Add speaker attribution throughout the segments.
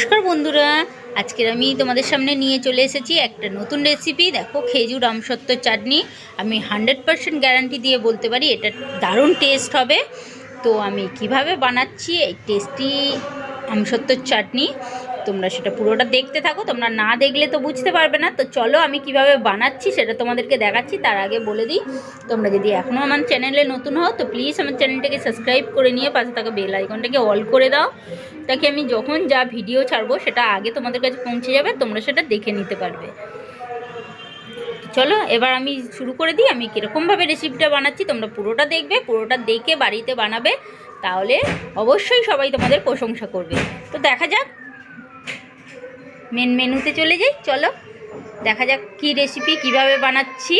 Speaker 1: নমস্কার বন্ধুরা। আজকের আমি তোমাদের সামনে নিয়ে চলে এসেছি একটা নতুন রেসিপি দেখো, খেজুর আমসত্ত্ব চাটনি। আমি হান্ড্রেড পারসেন্ট গ্যারান্টি দিয়ে বলতে পারি, এটা দারুণ টেস্ট হবে। তো আমি কীভাবে বানাচ্ছি এই টেস্টি আমসত্ত্বর চাটনি, তোমরা সেটা পুরোটা দেখতে থাকো। তোমরা না দেখলে তো বুঝতে পারবে না। তো চলো, আমি কীভাবে বানাচ্ছি সেটা তোমাদেরকে দেখাচ্ছি, তার আগে বলে দিই। তোমরা যদি এখনও আমার চ্যানেলে নতুন হও, তো প্লিজ আমার চ্যানেলটাকে সাবস্ক্রাইব করে নিয়ে পাশে থাকা বেল আইকনটাকে অল করে দাও। তাকে আমি যখন যা ভিডিও ছাড়বো, সেটা আগে তোমাদের কাছে পৌঁছে যাবে, তোমরা সেটা দেখে নিতে পারবে। চলো, এবার আমি শুরু করে দিই। আমি কীরকমভাবে রেসিপিটা বানাচ্ছি, তোমরা পুরোটা দেখবে, পুরোটা দেখে বাড়িতে বানাবে, তাহলে অবশ্যই সবাই তোমাদের প্রশংসা করবে। তো দেখা যাক মেন মেনুতে চলে যাই, চলো। দেখা যাক কী রেসিপি কীভাবে বানাচ্ছি।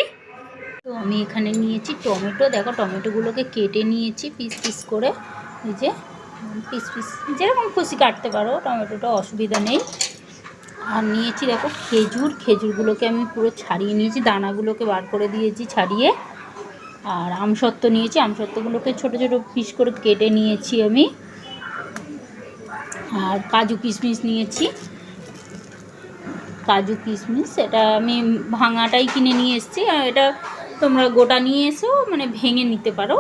Speaker 1: তো আমি এখানে নিয়েছি টমেটো। দেখো, টমেটোগুলোকে কেটে নিয়েছি, পিস পিস করে। এই যে পিস পিস। যেরকম খুশি কাটতে পারো, টমেটোটা অসুবিধা নেই। আর নিয়েছি দেখো খেজুর, খেজুরগুলোকে আমি পুরো ছাড়িয়ে নিয়েছি, দানাগুলোকে বার করে দিয়েছি ছাড়িয়ে। আর আমসত্ত্ব নিয়েছি, আমসত্ত্বগুলোকে ছোট ছোট পিস করে কেটে নিয়েছি আমি। আর কাজু কিশমিশ নিয়েছি। কাজু কিশমিশ, এটা আমি ভাঙাটাই কিনে নিয়ে এসেছি। আর এটা তোমরা গোটা নিয়ে এসেও মানে ভেঙে নিতে পারো।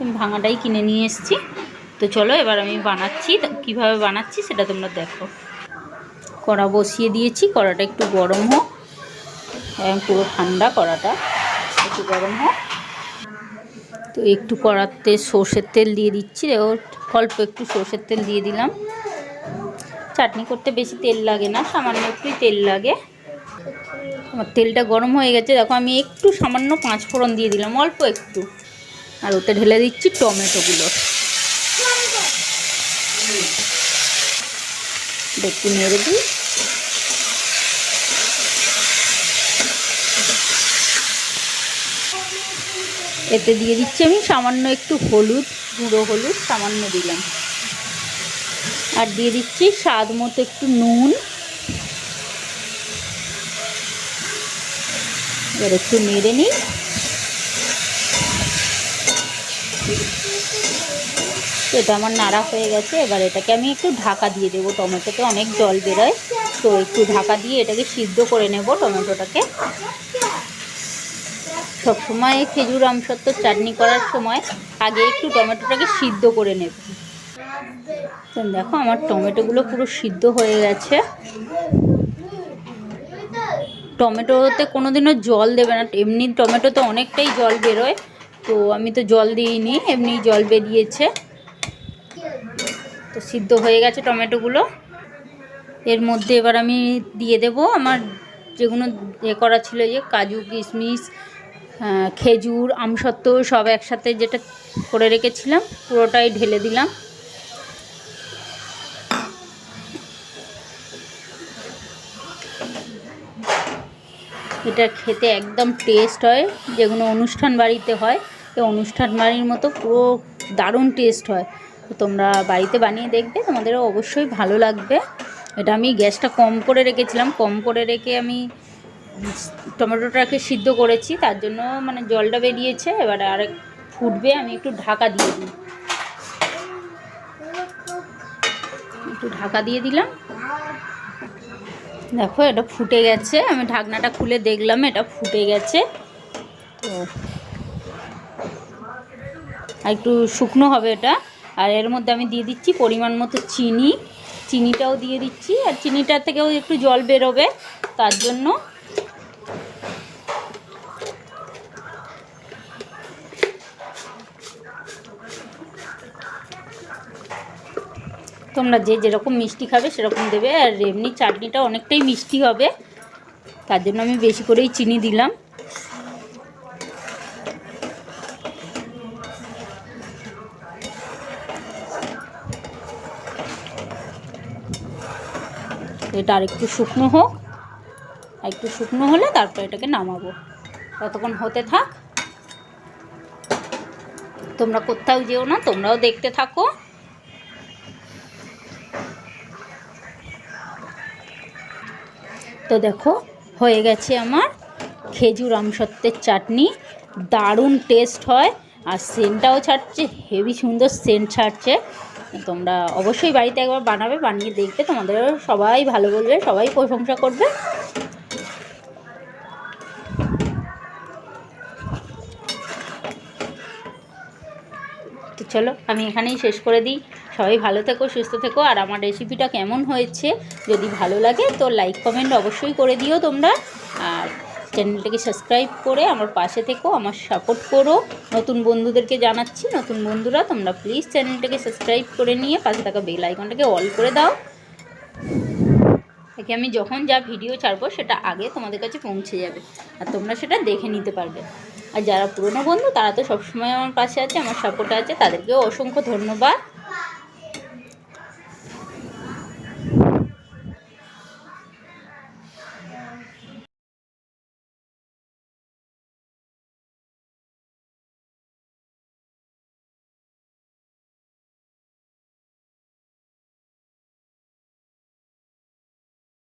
Speaker 1: আমি ভাঙাটাই কিনে নিয়ে এসেছি। তো চলো এবার আমি বানাচ্ছি। কীভাবে বানাচ্ছি সেটা তোমরা দেখো। কড়া বসিয়ে দিয়েছি, কড়াটা একটু গরম হোক। এখন পুরো ঠান্ডা কড়াটা একটু গরম হোক। তো একটু কড়াতে সর্ষের তেল দিয়ে দিচ্ছি। দেখো অল্প একটু সর্ষের তেল দিয়ে দিলাম। চাটনি করতে বেশি তেল লাগে না, সামান্য একটুই তেল লাগে। আমার তেলটা গরম হয়ে গেছে। দেখো আমি একটু সামান্য পাঁচ ফোড়ন দিয়ে দিলাম, অল্প একটু। আর ওতে ঢেলে দিচ্ছি টমেটোগুলো। একটু নেড়ে দিই। এতে দিয়ে দিচ্ছি আমি সামান্য একটু হলুদ, গুঁড়ো হলুদ সামান্য দিলাম। আর দিয়ে দিচ্ছি স্বাদ মতো একটু নুন। এবার একটু নেড়ে নিই। এটা আমার নাড়া হয়ে গেছে, এবার এটাকে আমি একটু ঢাকা দিয়ে দেবো। টমেটোতে অনেক জল বেরোয়, তো একটু ঢাকা দিয়ে এটাকে সিদ্ধ করে নেব টমেটোটাকে। সবসময় খেজুর, আমসত্ত্ব, চাটনি করার সময় আগে একটু টমেটোটাকে সিদ্ধ করে নেব। তো দেখো, আমার টমেটোগুলো পুরো সিদ্ধ হয়ে গেছে। টমেটোতে কোনো দিনও জল দেবে না, এমনি টমেটোতে অনেকটাই জল বেরোয়, তো আমি তো জল দিইনি এমনি জল বেরিয়েছে। তো সিদ্ধ হয়ে গেছে টমেটোগুলো। এর মধ্যে এবার আমি দিয়ে দেব আমার যেগুলো এ করা ছিল যে কাজু, কিশমিশ খেজুর, আমসত্ত্ব, সব একসাথে যেটা করে রেখেছিলাম, পুরোটাই ঢেলে দিলাম। এটা খেতে একদম টেস্ট হয় যেগুলো অনুষ্ঠান বাড়িতে হয়, এই অনুষ্ঠান বাড়ির মতো পুরো দারুণ টেস্ট হয়। তোমরা বাড়িতে বানিয়ে দেখবে, তোমাদেরও অবশ্যই ভালো লাগবে। এটা আমি গ্যাসটা কম করে রেখেছিলাম, কম করে রেখে আমি টমেটোটাকে সিদ্ধ করেছি, তার জন্য মানে জলটা বেরিয়েছে, এবার আরেক ফুটবে, আমি একটু ঢাকা দিয়ে দিই। একটু ঢাকা দিয়ে দিলাম। দেখো, এটা ফুটে গেছে, আমি ঢাকনাটা খুলে দেখলাম, এটা ফুটে গেছে। তো একটু শুকনো হবে এটা। আর এর মধ্যে আমি দিয়ে দিচ্ছি পরিমাণ মতো চিনি। চিনিটাও দিয়ে দিচ্ছি আর চিনিটার থেকেও একটু জল বেরোবে, তার জন্য তোমরা যে যেরকম মিষ্টি খাবে সেরকম দেবে। আর এমনি চাটনিটা অনেকটাই মিষ্টি হবে, তার জন্য আমি বেশি করেই চিনি দিলাম। এটা একটু শুকনো হোক। একটু শুকনো হলে তারপর এটাকে নামাবো। ততক্ষণ হতে থাক। তোমরা কোথাও যেও না, তোমরাও দেখতে থাকো। তো দেখো, হয়ে গেছে আমার খেজুর আমসত্ত্বের চাটনি। দারুণ টেস্ট হয়। আর সেন্টটাও ছাড়ছে, হেভি সুন্দর সেন্ট ছাড়ছে। তোমরা অবশ্যই বাড়িতে একবার বানাবে, বানিয়ে দেখবে, তোমাদের সবাই ভালো বলবে, সবাই প্রশংসা করবে। তো চলো, আমি এখানেই শেষ করে দিই। সবাই ভালো থেকো, সুস্থ থেকো, আর আমার রেসিপিটা কেমন হয়েছে, যদি ভালো লাগে তো লাইক কমেন্ট অবশ্যই করে দিও তোমরা। আর চ্যানেলটাকে সাবস্ক্রাইব করে আমার পাশে থেকো আমার সাপোর্ট করো। নতুন বন্ধুদেরকে জানাচ্ছি, নতুন বন্ধুরা, তোমরা প্লিজ চ্যানেলটাকে সাবস্ক্রাইব করে নিয়ে পাশে থাকা বেল আইকনটাকে অল করে দাও। তাকে আমি যখন যা ভিডিও ছাড়বো, সেটা আগে তোমাদের কাছে পৌঁছে যাবে আর তোমরা সেটা দেখে নিতে পারবে। আর যারা পুরনো বন্ধু, তারা তো সবসময় আমার পাশে আছে, আমার সাপোর্ট আছে, তাদেরকেও অসংখ্য ধন্যবাদ।